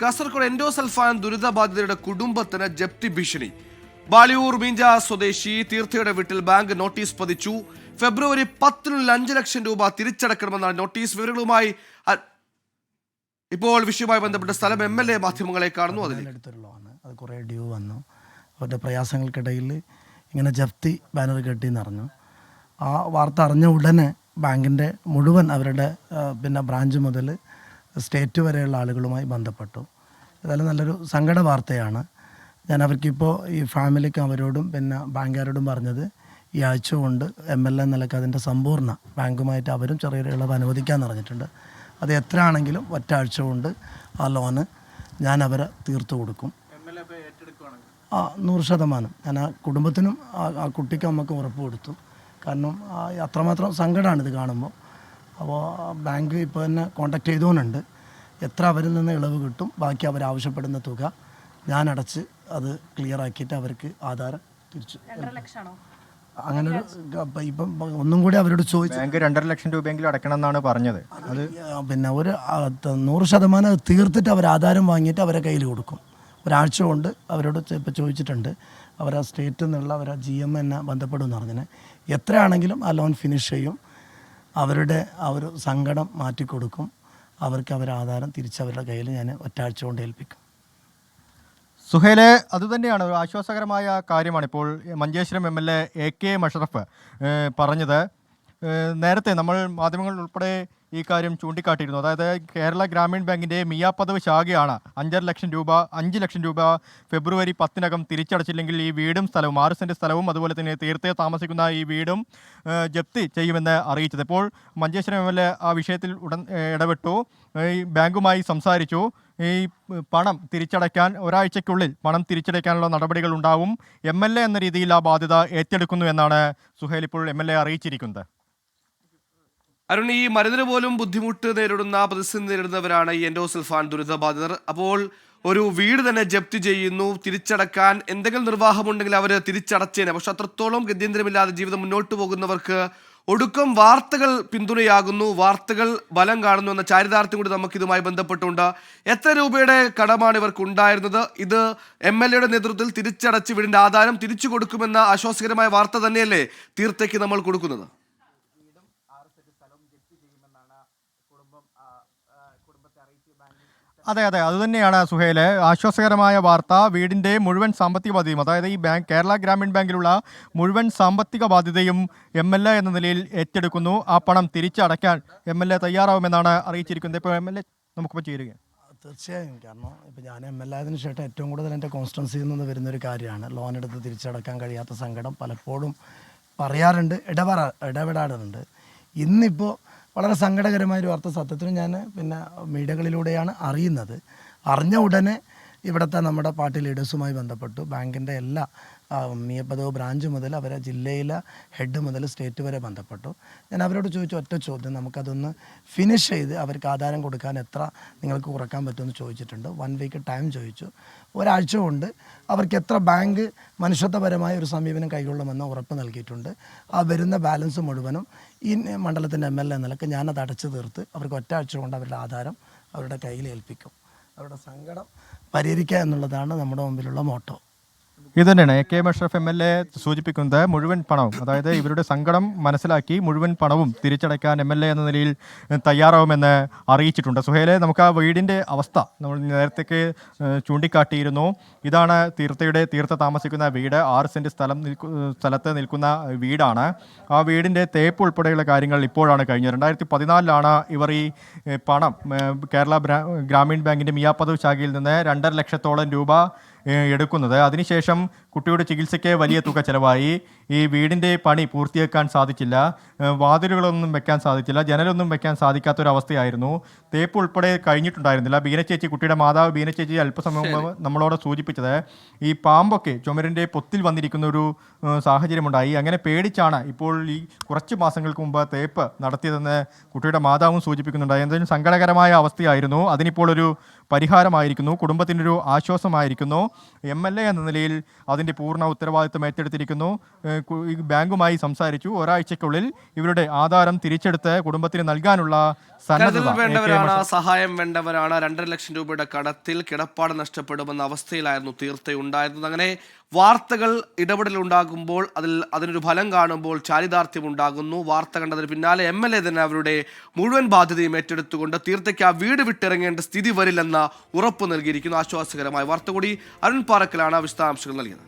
Kasaragod endosulfan ദുരിതബാധിതരുടെ കുടുംബത്തിന് ജപ്തി ഭീഷണി. ബാളിയൂർ മീഞ്ച സ്വദേശി തീർത്ഥയുടെ വീട്ടിൽ ബാങ്ക് നോട്ടീസ് പതിച്ചു. ഫെബ്രുവരി പത്തിനുള്ളിൽ അഞ്ച് ലക്ഷം രൂപ തിരിച്ചടക്കണമെന്നാണ് നോട്ടീസ് വിവരങ്ങളുമായി ഇപ്പോൾ വിഷയവുമായി ബന്ധപ്പെട്ട സ്ഥലം എം എൽ എ മാധ്യമങ്ങളെ കാണുന്നു. അതിൽ അത് കുറേ ഡ്യൂ വന്നു. അവരുടെ പ്രയാസങ്ങൾക്കിടയിൽ ഇങ്ങനെ ജപ്തി ബാനർ കെട്ടി എന്നറിഞ്ഞു ആ വാർത്ത അറിഞ്ഞ ഉടനെ ബാങ്കിന്റെ മുഴുവൻ അവരുടെ പിന്നെ ബ്രാഞ്ച് മുതൽ സ്റ്റേറ്റ് വരെയുള്ള ആളുകളുമായി ബന്ധപ്പെട്ടു. ഏതായാലും നല്ലൊരു സങ്കട വാർത്തയാണ്. ഞാൻ അവർക്കിപ്പോൾ ഈ ഫാമിലിക്ക് അവരോടും പിന്നെ ബാങ്കുകാരോടും പറഞ്ഞത് ഈ ആഴ്ച കൊണ്ട് എം എൽ എ നിലയ്ക്ക് അതിന്റെ സമ്പൂർണ ബാങ്കുമായിട്ട് അവരും ചെറിയൊരു ഇളവ് അനുവദിക്കാൻ പറഞ്ഞിട്ടുണ്ട്. അത് എത്ര ആണെങ്കിലും ഒറ്റ ആഴ്ച കൊണ്ട് ആ ലോണ് ഞാൻ അവരെ തീർത്തു കൊടുക്കും. ആ നൂറ് ശതമാനം. ഞാൻ ആ കുടുംബത്തിനും ആ- കുട്ടിക്കും അമ്മക്കും ഉറപ്പ് കൊടുത്തു. കാരണം അത്രമാത്രം സങ്കടമാണ് ഇത് കാണുമ്പോൾ അപ്പോൾ ബാങ്ക് ഇപ്പോൾ തന്നെ കോണ്ടാക്ട് ചെയ്തുകൊണ്ടുണ്ട്. എത്ര അവരിൽ നിന്ന് ഇളവ് കിട്ടും ബാക്കി അവർ ആവശ്യപ്പെടുന്ന തുക ഞാൻ അടച്ച് അത് ക്ലിയർ ആക്കിയിട്ട് അവർക്ക് ആധാരം തിരിച്ചു അങ്ങനെ ഒരു ഇപ്പം ഇപ്പം ഒന്നും കൂടി അവരോട് ചോദിച്ചു ബാങ്ക് രണ്ടര ലക്ഷം രൂപയെങ്കിലും അടക്കണം എന്നാണ് പറഞ്ഞത്. അത് പിന്നെ ഒരു നൂറ് ശതമാനം അത് തീർത്തിട്ട് അവർ ആധാരം വാങ്ങിയിട്ട് അവരെ കയ്യിൽ കൊടുക്കും. ഒരാഴ്ച കൊണ്ട് അവരോട് ഇപ്പോൾ ചോദിച്ചിട്ടുണ്ട് അവർ ആ സ്റ്റേറ്റിൽ നിന്നുള്ള അവർ ആ ജി എം എന്നെ ബന്ധപ്പെടുമെന്ന് പറഞ്ഞതിന് എത്രയാണെങ്കിലും ആ ലോൺ ഫിനിഷ് ചെയ്യും. അവരുടെ ആ ഒരു സങ്കടം മാറ്റിക്കൊടുക്കും. അവർക്ക് അവരുടെ ആധാരം തിരിച്ചവരുടെ കയ്യിൽ ഞാൻ ഒറ്റാഴ്ച കൊണ്ട് ഏൽപ്പിക്കും. സുഹേലെ അതുതന്നെയാണ് ഒരു ആശ്വാസകരമായ കാര്യമാണ് ഇപ്പോൾ Manjeshwaram M L A A K Masharaf പറഞ്ഞത്. നേരത്തെ നമ്മൾ മാധ്യമങ്ങൾ ഉൾപ്പെടെ ഈ കാര്യം ചൂണ്ടിക്കാട്ടിയിരുന്നു. അതായത് കേരള ഗ്രാമീൺ ബാങ്കിന്റെ മിയാപ്പദവ് ശാഖയാണ് അഞ്ചര ലക്ഷം രൂപ അഞ്ച് ലക്ഷം രൂപ ഫെബ്രുവരി പത്തിനകം തിരിച്ചടച്ചില്ലെങ്കിൽ ഈ വീടും സ്ഥലവും ആറ് സെന്റ് സ്ഥലവും അതുപോലെ തന്നെ തീർത്തെ താമസിക്കുന്ന ഈ വീടും ജപ്തി ചെയ്യുമെന്ന് അറിയിച്ചത്. ഇപ്പോൾ മഞ്ചേശ്വരം എം എൽ എ ആ വിഷയത്തിൽ ഉടൻ ഇടപെട്ടു. ഈ ബാങ്കുമായി സംസാരിച്ചു. ഈ പണം തിരിച്ചടയ്ക്കാൻ ഒരാഴ്ചയ്ക്കുള്ളിൽ പണം തിരിച്ചടയ്ക്കാനുള്ള നടപടികൾ ഉണ്ടാവും. എം എന്ന രീതിയിൽ ആ ബാധ്യത ഏറ്റെടുക്കുന്നു എന്നാണ് സുഹേൽ ഇപ്പോൾ എ അറിയിച്ചിരിക്കുന്നത്. അരുൺ ഈ മരുന്നിന് പോലും ബുദ്ധിമുട്ട് നേരിടുന്ന പ്രതിസന്ധി നേരിടുന്നവരാണ് ഈ എൻഡോസൽഫാൻ ദുരിതബാധിതർ. അപ്പോൾ ഒരു വീട് തന്നെ ജപ്തി ചെയ്യുന്നു തിരിച്ചടക്കാൻ എന്തെങ്കിലും നിർവാഹമുണ്ടെങ്കിൽ അവർ തിരിച്ചടച്ചേനെ. പക്ഷെ അത്രത്തോളം ഗത്യന്തരമില്ലാതെ ജീവിതം മുന്നോട്ട് പോകുന്നവർക്ക് ഒടുക്കം വാർത്തകൾ പിന്തുണയാകുന്നു വാർത്തകൾ ബലം കാണുന്നു എന്ന ചാരിതാർത്ഥ്യം കൂടി നമുക്ക് ഇതുമായി ബന്ധപ്പെട്ടുണ്ട്. എത്ര രൂപയുടെ കടമാണ് ഇവർക്ക് ഉണ്ടായിരുന്നത്? ഇത് എം എൽ എയുടെ നേതൃത്വത്തിൽ തിരിച്ചടച്ച് വീടിന്റെ ആധാരം തിരിച്ചു കൊടുക്കുമെന്ന ആശ്വാസകരമായ വാർത്ത തന്നെയല്ലേ തീർത്തേക്ക് നമ്മൾ കൊടുക്കുന്നത്? അതെ അതെ. അതുതന്നെയാണ് സുഹേൽ. ആശ്വാസകരമായ വാർത്ത. വീടിന്റെ മുഴുവൻ സാമ്പത്തിക ബാധ്യതയും അതായത് ഈ ബാങ്ക് കേരള ഗ്രാമീൺ ബാങ്കിലുള്ള മുഴുവൻ സാമ്പത്തിക ബാധ്യതയും എം എൽ എ എന്ന നിലയിൽ ഏറ്റെടുക്കുന്നു. ആ പണം തിരിച്ചടയ്ക്കാൻ എം എൽ എ തയ്യാറാവുമെന്നാണ് അറിയിച്ചിരിക്കുന്നത്. ഇപ്പോൾ എം എൽ എ നമുക്കിപ്പോൾ ചേരുകയാണ്. തീർച്ചയായും. കാരണം ഇപ്പോൾ ഞാൻ എം എൽ ആയതിനു ശേഷം ഏറ്റവും കൂടുതൽ എന്റെ കോൺസ്റ്റൻസിയിൽ നിന്ന് വരുന്നൊരു കാര്യമാണ്. ലോൺ എടുത്ത് തിരിച്ചടക്കാൻ കഴിയാത്ത സങ്കടം പലപ്പോഴും പറയാറുണ്ട് ഇടപെടാ ഇടപെടാറുണ്ട്. ഇന്നിപ്പോൾ വളരെ സങ്കടകരമായ ഒരു വാർത്ത സത്യത്തിന് ഞാൻ പിന്നെ മീഡിയകളിലൂടെയാണ് അറിയുന്നത്. അറിഞ്ഞ ഉടനെ ഇവിടുത്തെ നമ്മുടെ പാർട്ടി ലീഡേഴ്സുമായി ബന്ധപ്പെട്ടു. ബാങ്കിന്റെ എല്ലാ ആ, മിയപ്പദവ് ബ്രാഞ്ച് മുതൽ അവരെ ജില്ലയിലെ ഹെഡ് മുതൽ സ്റ്റേറ്റ് വരെ ബന്ധപ്പെട്ടു. ഞാൻ അവരോട് ചോദിച്ച ഒറ്റ ചോദ്യം നമുക്കതൊന്ന് ഫിനിഷ് ചെയ്ത് അവർക്ക് ആധാരം കൊടുക്കാൻ എത്ര നിങ്ങൾക്ക് കുറയ്ക്കാൻ പറ്റുമെന്ന് ചോദിച്ചിട്ടുണ്ട്. വൺ വീക്ക് ടൈം ചോദിച്ചു. ഒരാഴ്ച കൊണ്ട് അവർക്ക് എത്ര ബാങ്ക് മനുഷ്യത്വപരമായ ഒരു സമീപനം കൈകൊള്ളുമെന്ന് ഉറപ്പ് നൽകിയിട്ടുണ്ട്. ആ വരുന്ന ബാലൻസ് മുഴുവനും ഈ മണ്ഡലത്തിന്റെ എം എൽ എ നിലയ്ക്ക് ഞാനത് അടച്ചു തീർത്ത് അവർക്ക് ഒറ്റ ആഴ്ച കൊണ്ട് അവരുടെ ആധാരം അവരുടെ കയ്യിൽ ഏൽപ്പിക്കും. അവരുടെ സങ്കടം പരിഹരിക്കുക എന്നുള്ളതാണ് നമ്മുടെ മുമ്പിലുള്ള മോട്ടോ ഇത് തന്നെയാണ് A K Mashraf M L A സൂചിപ്പിക്കുന്നത് മുഴുവൻ പണവും അതായത് ഇവരുടെ സങ്കടം മനസ്സിലാക്കി മുഴുവൻ പണവും തിരിച്ചടയ്ക്കാൻ എം എൽ എ എന്ന നിലയിൽ തയ്യാറാവുമെന്ന് അറിയിച്ചിട്ടുണ്ട്. സുഹേലെ നമുക്ക് ആ വീടിന്റെ അവസ്ഥ നമ്മൾ നേരത്തേക്ക് ചൂണ്ടിക്കാട്ടിയിരുന്നു. ഇതാണ് തീർത്ഥയുടെ തീർത്ഥ താമസിക്കുന്ന വീട്. ആറ് സെന്റ് സ്ഥലം സ്ഥലത്ത് നിൽക്കുന്ന വീടാണ്. ആ വീടിന്റെ തേപ്പ് ഉൾപ്പെടെയുള്ള കാര്യങ്ങൾ ഇപ്പോഴാണ് കഴിഞ്ഞത്. രണ്ടായിരത്തി പതിനാലിലാണ് ഇവർ ഈ പണം കേരള ഗ്രാമീൺ ബാങ്കിന്റെ മിയാപ്പതു ശാഖയിൽ നിന്ന് രണ്ടര ലക്ഷത്തോളം രൂപ എടുക്കുന്നത്. അതിനുശേഷം കുട്ടിയുടെ ചികിത്സയ്ക്ക് വലിയ തുക ചെലവായി. ഈ വീടിന്റെ പണി പൂർത്തിയാക്കാൻ സാധിച്ചില്ല. വാതിലുകളൊന്നും വെക്കാൻ സാധിച്ചില്ല. ജനലൊന്നും വെക്കാൻ സാധിക്കാത്തൊരവസ്ഥയായിരുന്നു. തേപ്പ് ഉൾപ്പെടെ കഴിഞ്ഞിട്ടുണ്ടായിരുന്നില്ല. ബീനച്ചേച്ചി കുട്ടിയുടെ മാതാവ് ബീനച്ചേച്ചി അല്പസമയം മുമ്പ് നമ്മളോട് സൂചിപ്പിച്ചത് ഈ പാമ്പൊക്കെ ചുമരിന്റെ പൊത്തിൽ വന്നിരിക്കുന്ന ഒരു സാഹചര്യമുണ്ടായി. അങ്ങനെ പേടിച്ചാണ് ഇപ്പോൾ ഈ കുറച്ച് മാസങ്ങൾക്ക് മുമ്പ് തേപ്പ് നടത്തിയതെന്ന് കുട്ടിയുടെ മാതാവും സൂചിപ്പിക്കുന്നുണ്ടായി. എന്തായാലും സങ്കടകരമായ അവസ്ഥയായിരുന്നു. അതിനിപ്പോൾ ഒരു പരിഹാരമായിരിക്കുന്നു. കുടുംബത്തിനൊരു ആശ്വാസമായിരിക്കുന്നു. എം എൽ എ എന്ന നിലയിൽ അതിന്റെ വീടിന്റെ പൂർണ ഉത്തരവാദിത്വം ഏറ്റെടുത്തിരിക്കുന്നു. ബാങ്കുമായി സംസാരിച്ചു. ഒരാഴ്ചക്കുള്ളിൽ ഇവരുടെ ആധാരം തിരിച്ചെടുത്ത് കുടുംബത്തിന് നൽകാനുള്ള വേണ്ടവരാണ് സഹായം വേണ്ടവരാണ്. രണ്ടര ലക്ഷം രൂപയുടെ കടത്തിൽ കിടപ്പാട് നഷ്ടപ്പെടുമെന്ന അവസ്ഥയിലായിരുന്നു തീർത്തയുണ്ടായിരുന്നത് അങ്ങനെ വാർത്തകൾ ഇടപെടൽ ഉണ്ടാകുമ്പോൾ അതിൽ അതിനൊരു ഫലം കാണുമ്പോൾ ചാരിതാർത്ഥ്യം ഉണ്ടാകുന്നു. വാർത്ത കണ്ടതിന് പിന്നാലെ എം എൽ എ തന്നെ അവരുടെ മുഴുവൻ ബാധ്യതയും ഏറ്റെടുത്തുകൊണ്ട് തീർത്തയ്ക്ക് ആ വീട് വിട്ടിറങ്ങേണ്ട സ്ഥിതി വരില്ലെന്ന ഉറപ്പ് നൽകിയിരിക്കുന്നു. ആശ്വാസകരമായ വാർത്ത കൂടി അരുൺ പാറക്കലാണ് വിശദാംശങ്ങൾ നൽകിയത്.